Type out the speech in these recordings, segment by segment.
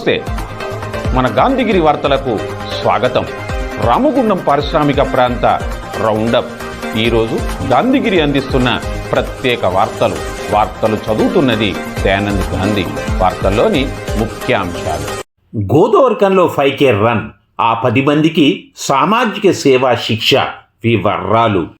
నమస్తే. మన గాంధీగిరి వార్తలకు స్వాగతం. రామగుండం పారిశ్రామిక ప్రాంత రౌండప్. ఈరోజు గాంధీగిరి అందిస్తున్న ప్రత్యేక వార్తలు. వార్తలు చదువుతున్నది దయానంద్ గాంధీ. వార్తల్లోని ముఖ్యాంశాలు. గోదావరికంలో ఫైవ్ కే రన్. ఆ పది మందికి సామాజిక సేవా శిక్ష. వివరాలు.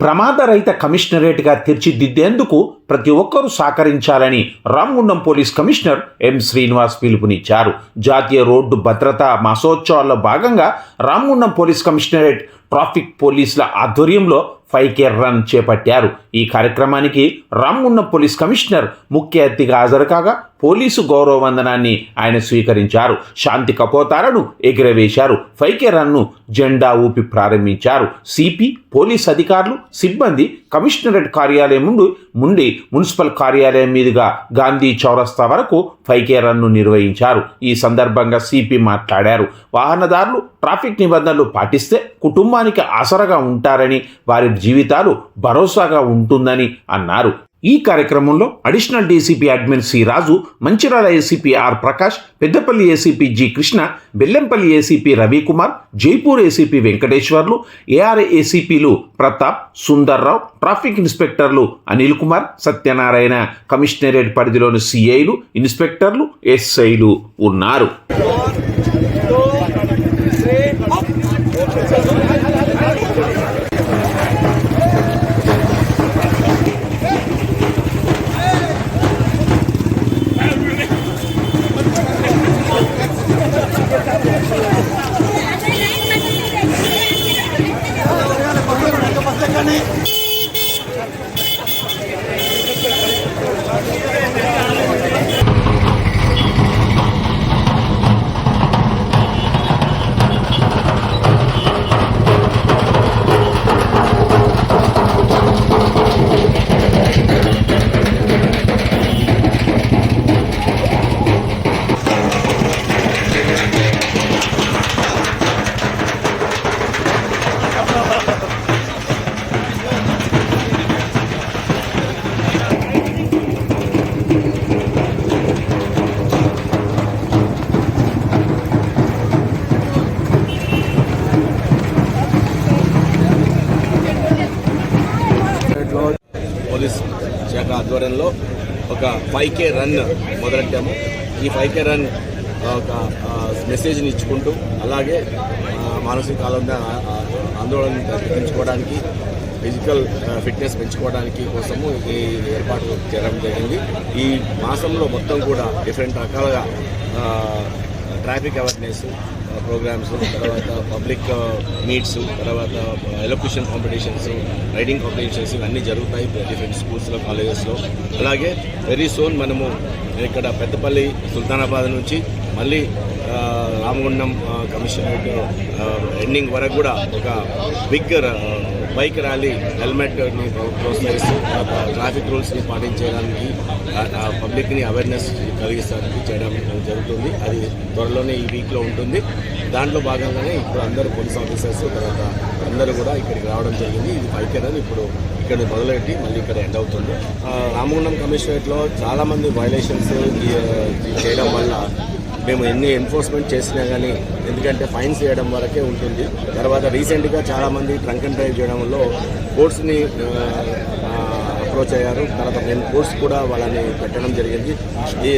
ప్రమాదరహిత కమిషనరేట్గా తీర్చిదిద్దేందుకు ప్రతి ఒక్కరూ సహకరించాలని Ramagundam police commissioner M Srinivas పిలుపునిచ్చారు. జాతీయ రోడ్డు భద్రతా మాసోత్సవాల్లో భాగంగా రామగుండం పోలీస్ కమిషనరేట్ ట్రాఫిక్ పోలీసుల ఆధ్వర్యంలో ఫైవ్ కే రన్ చేపట్టారు. ఈ కార్యక్రమానికి రామగుండం పోలీస్ కమిషనర్ ముఖ్య అతిథిగా హాజరు కాగా పోలీసు గౌరవ వందనాన్ని ఆయన స్వీకరించారు. శాంతి కపోతాలను ఎగురవేశారు. ఫైకే రన్ను జెండా ఊపి ప్రారంభించారు. సిపి పోలీస్ అధికారులు సిబ్బంది కమిషనరేట్ కార్యాలయం ముందు ముండి మున్సిపల్ కార్యాలయం మీదుగా గాంధీ చౌరస్తా వరకు ఫైకే రన్ను నిర్వహించారు. ఈ సందర్భంగా సిపి మాట్లాడారు. వాహనదారులు ట్రాఫిక్ నిబంధనలు పాటిస్తే కుటుంబానికి ఆసరగా ఉంటారని వారి జీవితాలు భరోసాగా ఉంటుందని అన్నారు. ఈ కార్యక్రమంలో additional DCP admin C Raju Mancherial ACP R Prakash Peddapalli ACP G Krishna Bellampalli ACP Ravikumar Jaipur ACP Venkateswarlu AR ఏసీపీలు Pratap Sundarrao traffic ఇన్స్పెక్టర్లు అనిల్ కుమార్ సత్యనారాయణ కమిషనరేట్ పరిధిలోని సిఐలు ఇన్స్పెక్టర్లు ఎస్ఐలు ఉన్నారు. ఆధ్వర్యంలో ఒక ఫైవ్ కే రన్ మొదలెట్టాము. ఈ ఫైవ్ కే రన్ ఒక మెసేజ్ని ఇచ్చుకుంటూ అలాగే మానసిక ఆనంద ఆందోళన తగ్గించుకోవడానికి ఫిజికల్ ఫిట్నెస్ పెంచుకోవడానికి కోసము ఈ ఏర్పాటు చేయడం జరిగింది. ఈ మాసంలో మొత్తం కూడా డిఫరెంట్ రకాలుగా ట్రాఫిక్ అవేర్నెస్ ప్రోగ్రామ్స్ తర్వాత పబ్లిక్ మీట్స్ తర్వాత ఎలక్యూషన్ కాంపిటీషన్స్ రైడింగ్ కాంపిటీషన్స్ ఇవన్నీ జరుగుతాయి డిఫరెంట్ స్కూల్స్లో కాలేజెస్లో అలాగే వెరీ సోన్ మనము ఇక్కడ పెద్దపల్లి సుల్తానాబాద్ నుంచి మళ్ళీ రామగుండం కమిషనరేట్ ఎండింగ్ వరకు కూడా ఒక బిగ్ బైక్ ర్యాలీ హెల్మెట్ని ప్రోత్సహిస్తూ ట్రాఫిక్ రూల్స్ని పాటించడానికి పబ్లిక్ని అవేర్నెస్ కలిగిస్తానికి చేయడం జరుగుతుంది. అది త్వరలోనే ఈ వీక్లో ఉంటుంది. దాంట్లో భాగంగానే ఇప్పుడు అందరూ పోలీస్ ఆఫీసర్స్ తర్వాత అందరూ కూడా ఇక్కడికి రావడం జరిగింది. ఇది బైక్ అనేది ఇప్పుడు ఇక్కడ మొదలెట్టి మళ్ళీ ఇక్కడ ఎండ్ అవుతుంది. రామగుండం కమిషనరేట్లో చాలామంది వైలేషన్స్ చేయడం వల్ల మేము ఎన్ని ఎన్ఫోర్స్మెంట్ చేసినా కానీ ఎందుకంటే ఫైన్స్ వేయడం వరకే ఉంటుంది. తర్వాత రీసెంట్గా చాలామంది ట్రంక్ అండ్ డ్రైవ్ చేయడంలో కోర్ట్స్ని అప్రోచ్ అయ్యారు. తర్వాత మేము కోర్స్ కూడా వాళ్ళని పెట్టడం జరిగింది. ఈ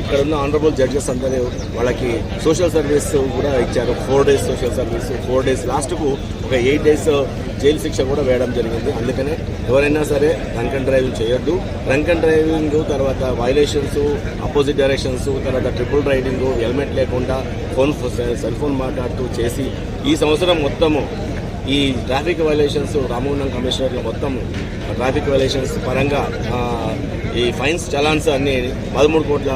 ఇక్కడ ఉన్న ఆనరబుల్ జడ్జెస్ అందరూ వాళ్ళకి సోషల్ సర్వీస్ కూడా ఇచ్చారు. Four days social service four days లాస్ట్కు ఒక ఎయిట్ డేస్ జైలు శిక్ష కూడా వేయడం జరిగింది. అందుకనే ఎవరైనా సరే డ్రంక్ అండ్ డ్రైవింగ్ చేయొద్దు. డ్రంక్ అండ్ డ్రైవింగ్ తర్వాత వైలేషన్స్ అపోజిట్ డైరెక్షన్స్ తర్వాత ట్రిపుల్ రైడింగ్ హెల్మెట్ లేకుండా ఫోన్ సెల్ ఫోన్ మాట్లాడుతూ చేసి ఈ సంవత్సరం మొత్తము ఈ ట్రాఫిక్ వైలేషన్స్ రామగుండం కమిషనర్లు మొత్తం ట్రాఫిక్ వైలేషన్స్ పరంగా ఈ ఫైన్స్ చలాన్స్ అన్ని పదమూడు కోట్ల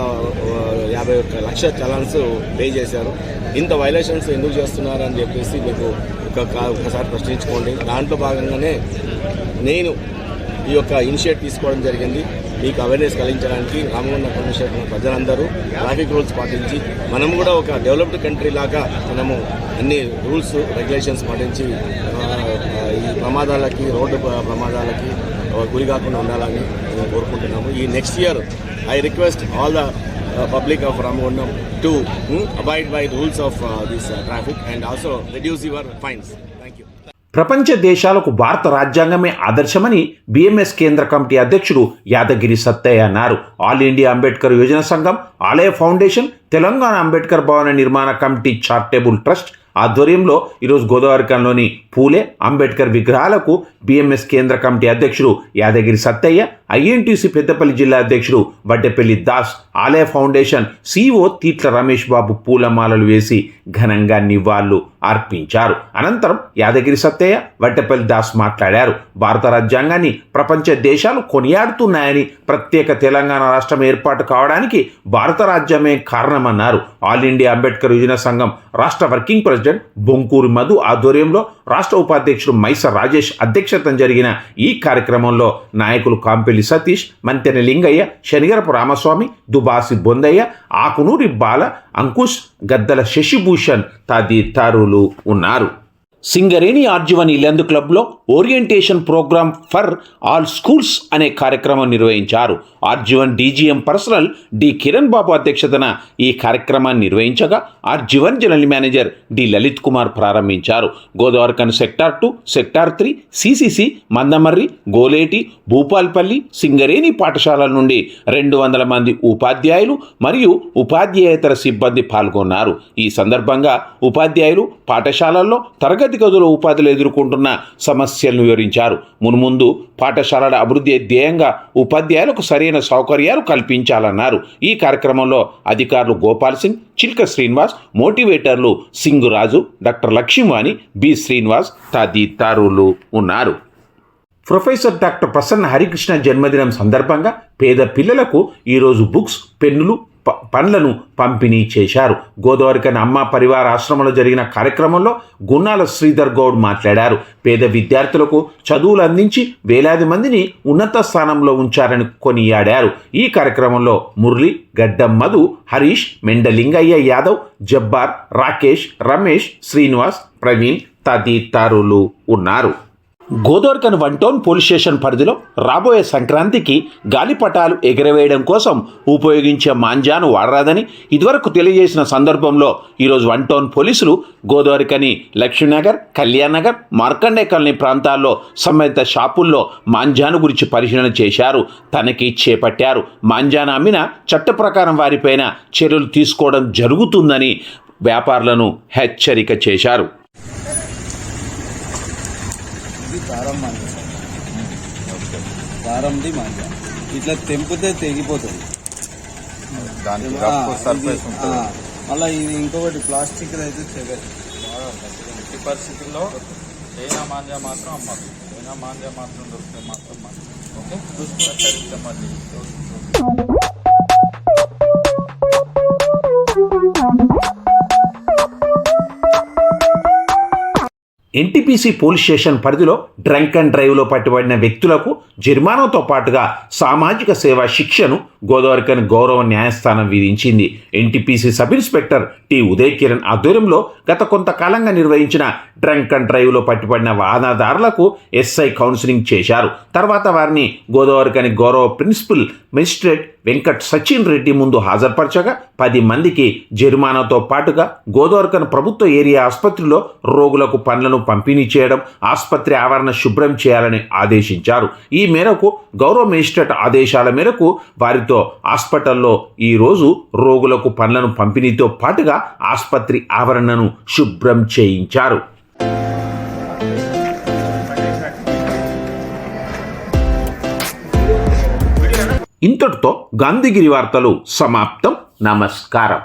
యాభై ఒక్క లక్ష చలాన్స్ పే చేశారు. ఇంత వైలేషన్స్ ఎందుకు చేస్తున్నారు అని చెప్పేసి మీకు ఒక ఒకసారి ప్రశ్నించుకోండి. దాంట్లో భాగంగానే నేను ఈ యొక్క ఇనిషియేట్ తీసుకోవడం జరిగింది. మీకు అవేర్నెస్ కలిగించడానికి రామగుండ కమిషన్ ప్రజలందరూ ట్రాఫిక్ రూల్స్ పాటించి మనం కూడా ఒక డెవలప్డ్ కంట్రీ లాగా మనము అన్ని రూల్స్ రెగ్యులేషన్స్ పాటించి ఈ ప్రమాదాలకి రోడ్డు ప్రమాదాలకి గురి కాకుండా ఉండాలని మేము కోరుకుంటున్నాము. ఈ next year I request all the public of Ramagundam to avoid by rules of this traffic and also reduce your fines ప్రపంచ దేశాలకు భారత రాజ్యాంగమే ఆదర్శమని బీఎంఎస్ కేంద్ర కమిటీ అధ్యక్షుడు యాదగిరి సత్తయ్య అన్నారు. ఆల్ ఇండియా అంబేద్కర్ యోజన సంఘం ఆలయ ఫౌండేషన్ తెలంగాణ అంబేద్కర్ భవన నిర్మాణ కమిటీ చారిటబుల్ ట్రస్ట్ ఆధ్వర్యంలో ఈరోజు గోదావరికంలోని పూలే అంబేద్కర్ విగ్రహాలకు బీఎంఎస్ కేంద్ర కమిటీ అధ్యక్షుడు యాదగిరి సత్తయ్య ఐఎన్టీసీ పెద్దపల్లి జిల్లా అధ్యక్షుడు వడ్డెపల్లి దాస్ ఆలయ ఫౌండేషన్ సీఓ తీట్ల రమేష్ బాబు పూలమాలలు వేసి ఘనంగా నివాళులు అర్పించారు. అనంతరం యాదగిరి సత్తయ్య వడ్డెపల్లి దాస్ మాట్లాడారు. భారత రాజ్యాంగాన్ని ప్రపంచ దేశాలు కొనియాడుతున్నాయని ప్రత్యేక తెలంగాణ రాష్ట్రం ఏర్పాటు కావడానికి భారత రాజ్యమే కారణమన్నారు. ఆల్ ఇండియా అంబేద్కర్ యువజన సంఘం రాష్ట్ర వర్కింగ్ ప్రెసిడెంట్ బొంకూరి మధు ఆధ్వర్యంలో రాష్ట్ర ఉపాధ్యక్షుడు మైస రాజేష్ అధ్యక్షతన జరిగిన ఈ కార్యక్రమంలో నాయకులు కాంపెల్లి సతీష్ మంతెన లింగయ్య శనిగరపు రామస్వామి దుబాసి బొందయ్య ఆకునూరి బాల అంకుష్ గద్దల శశిభూషణ్ తదితరులు ఉన్నారు. సింగరేణి ఆర్జీవన్ ఇల్లందు క్లబ్లో orientation program for all schools అనే కార్యక్రమం నిర్వహించారు. RG one DGM personnel D Kiran Babu అధ్యక్షతన ఈ కార్యక్రమాన్ని నిర్వహించగా RG one general manager D Lalith Kumar ప్రారంభించారు. Godavarikhani sector two sector three CCC Mandamarri Goleti Bhupalpally Singareni పాఠశాలల నుండి రెండు వందల మంది ఉపాధ్యాయులు మరియు ఉపాధ్యాయేతర సిబ్బంది పాల్గొన్నారు. ఈ సందర్భంగా ఉపాధ్యాయులు పాఠశాలల్లో తరగతి గదుల ఉపాధులు ఎదుర్కొంటున్న సమస్యలను వివరించారు. మున్ముందు పాఠశాలల అభివృద్ధి ధ్యేయంగా ఉపాధ్యాయులకు సరైన సౌకర్యాలు కల్పించాలన్నారు. ఈ కార్యక్రమంలో అధికారులు గోపాల్ సింగ్ చిల్క శ్రీనివాస్ మోటివేటర్లు సింగు రాజు డాక్టర్ లక్ష్మీవాణి బి శ్రీనివాస్ తదితరులు ఉన్నారు. ప్రొఫెసర్ డాక్టర్ ప్రసన్న హరికృష్ణ జన్మదినం సందర్భంగా పేద పిల్లలకు ఈరోజు బుక్స్ పెన్నులు పండ్లను పంపిణీ చేశారు. గోదావరికని అమ్మ పరివార ఆశ్రమంలో జరిగిన కార్యక్రమంలో గున్నాల శ్రీధర్ గౌడ్ మాట్లాడారు. పేద విద్యార్థులకు చదువులు అందించి వేలాది మందిని ఉన్నత స్థానంలో ఉంచారని కొనియాడారు. ఈ కార్యక్రమంలో మురళి గడ్డం మధు హరీష్ మెండలింగయ్య యాదవ్ జబ్బార్ రాకేష్ రమేష్ శ్రీనివాస్ ప్రవీణ్ తదితరులు ఉన్నారు. Godavarikhani one town police station పరిధిలో రాబోయే సంక్రాంతికి గాలిపటాలు ఎగరవేయడం కోసం ఉపయోగించే మాంజాను వాడరాదని ఇదివరకు తెలియజేసిన సందర్భంలో ఈరోజు వన్ టౌన్ పోలీసులు గోదావరికని లక్ష్మీనగర్ కళ్యాణ్ నగర్ మార్కండే కాలనీ ప్రాంతాల్లో సంబంధిత షాపుల్లో మాంజాను గురించి పరిశీలన చేశారు. తనకి చేపట్టారు. మాంజాను అమ్మిన చట్ట ప్రకారం వారిపైన చర్యలు తీసుకోవడం జరుగుతుందని వ్యాపారులను హెచ్చరిక చేశారు. ఇది కారం మాంజ కారంది మాంజ. ఇట్లా తెంపితే తెగిపోతుంది. మళ్ళా ఇది ఇంకొకటి ప్లాస్టిక్ అయితే తెగదు. ఎట్టి పరిస్థితుల్లో చైనా మాంజా మాత్రం అమ్మదు చైనా మాంజా మాత్రం దొరికితే మాత్రం ఓకే? హెచ్చరిక ఎన్టీపీసీ పోలీస్ స్టేషన్ పరిధిలో డ్రంక్ అండ్ డ్రైవ్లో పట్టుబడిన వ్యక్తులకు జరిమానాతో పాటుగా సామాజిక సేవా శిక్షను గోదావరికని గౌరవ న్యాయస్థానం విధించింది. NTPC sub inspector T. Uday Kiran ఆధ్వర్యంలో గత కొంతకాలంగా నిర్వహించిన డ్రంక్ అండ్ డ్రైవ్లో పట్టుబడిన వాహనదారులకు ఎస్ఐ కౌన్సిలింగ్ చేశారు. తర్వాత వారిని గోదావరికని గౌరవ ప్రిన్సిపల్ మెజిస్ట్రేట్ వెంకట్ సచిన్ రెడ్డి ముందు హాజరుపరచగా పది మందికి జరిమానాతో పాటుగా గోదావరికన్ ప్రభుత్వ ఏరియా ఆసుపత్రిలో రోగులకు పనులను పంపిణీ చేయడం ఆసుపత్రి ఆవరణ శుభ్రం చేయాలని ఆదేశించారు. ఈ మేరకు గౌరవ మెజిస్ట్రేట్ ఆదేశాల మేరకు వారితో హాస్పిటల్లో ఈరోజు రోగులకు పనులను పంపిణీతో పాటుగా ఆసుపత్రి ఆవరణను శుభ్రం చేయించారు. ఇంతటితో గాంధీగిరి వార్తలు సమాప్తం. నమస్కారం.